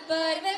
but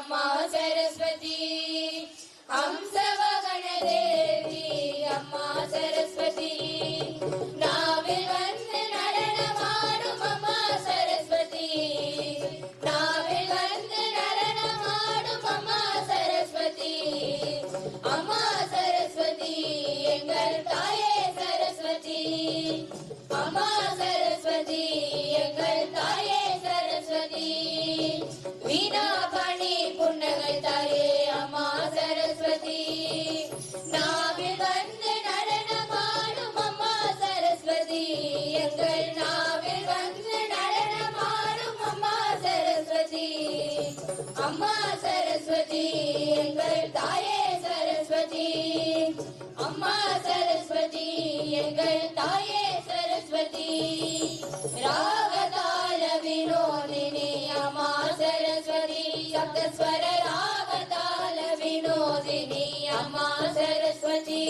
അമ്മ സരസ്വതി ഹംസവ சரஸ்வதி எங்கள் தாயே சரஸ்வதி. அம்மா சரஸ்வதி எங்கள் தாயே சரஸ்வதி. ராகதால வினோதினி அம்மா சரஸ்வதி. சப்தஸ்வர ராகதால வினோதினி அம்மா சரஸ்வதி.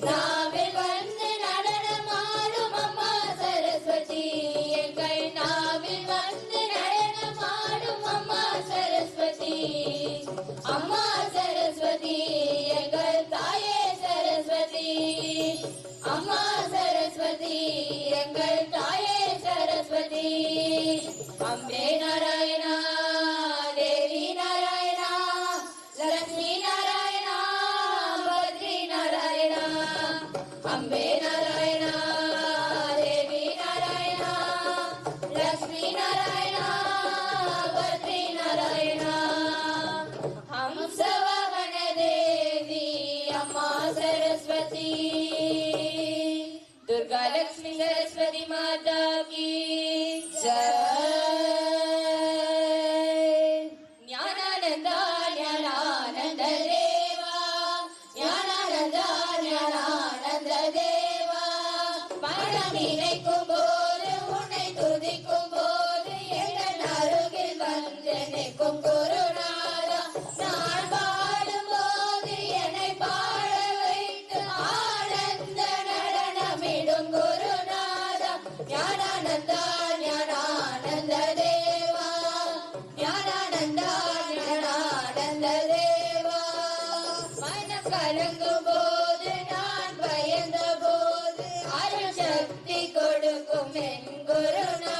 நாம లక్ష్మీ సరస్వతి మాతా కీ జయ എങ്കുരുനാ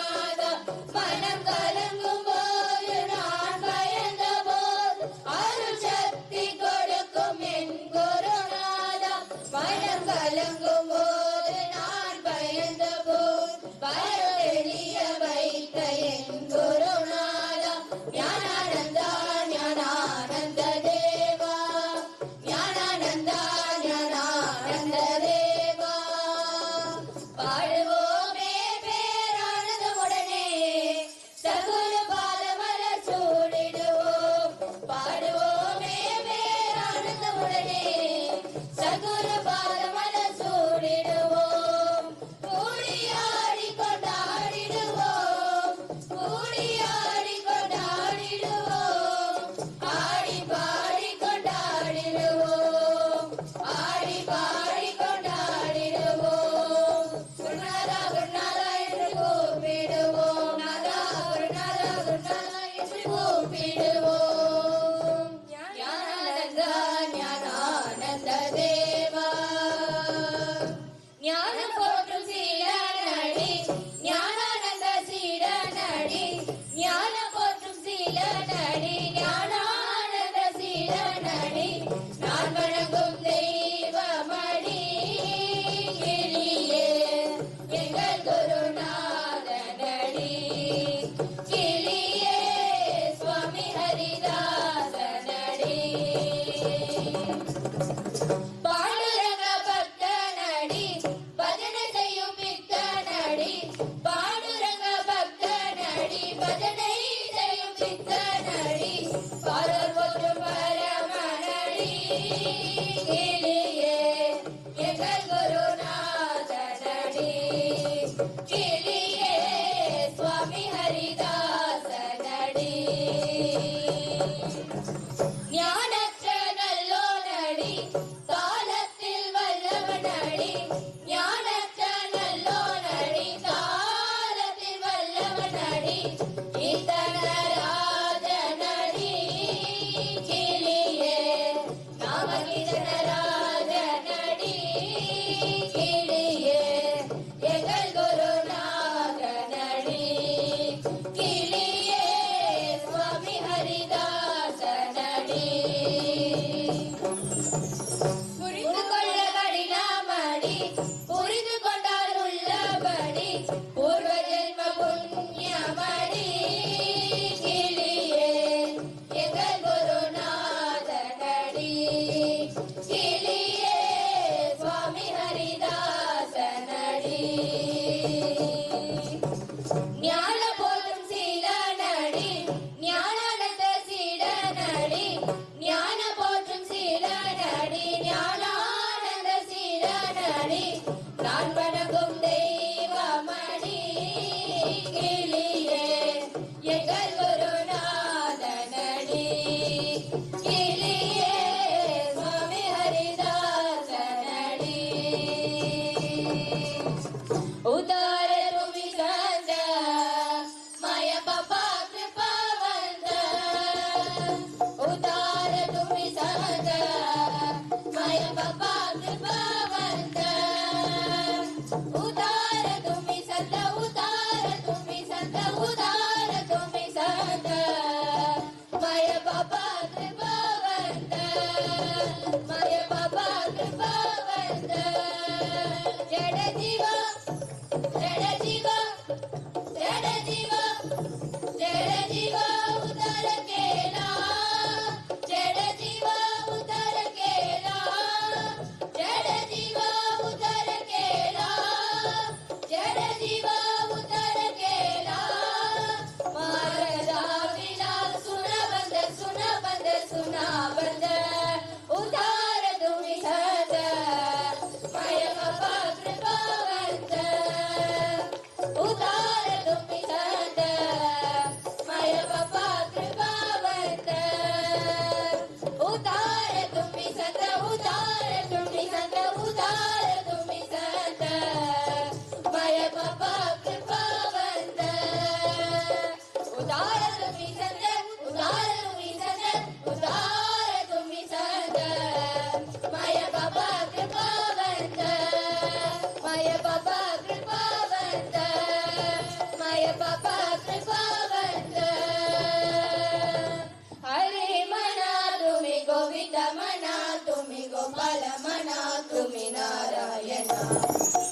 रे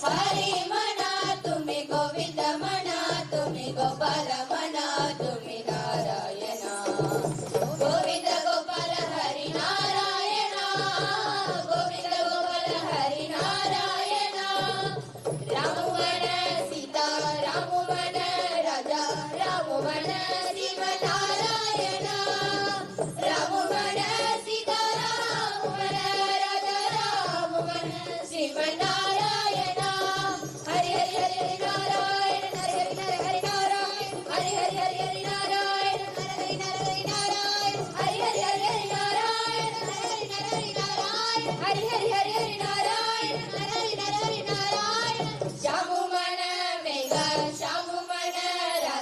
हरे मना तुम्हें गोविंद मना तुम्हें गोपाल मना तुम्हें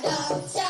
Stop, stop.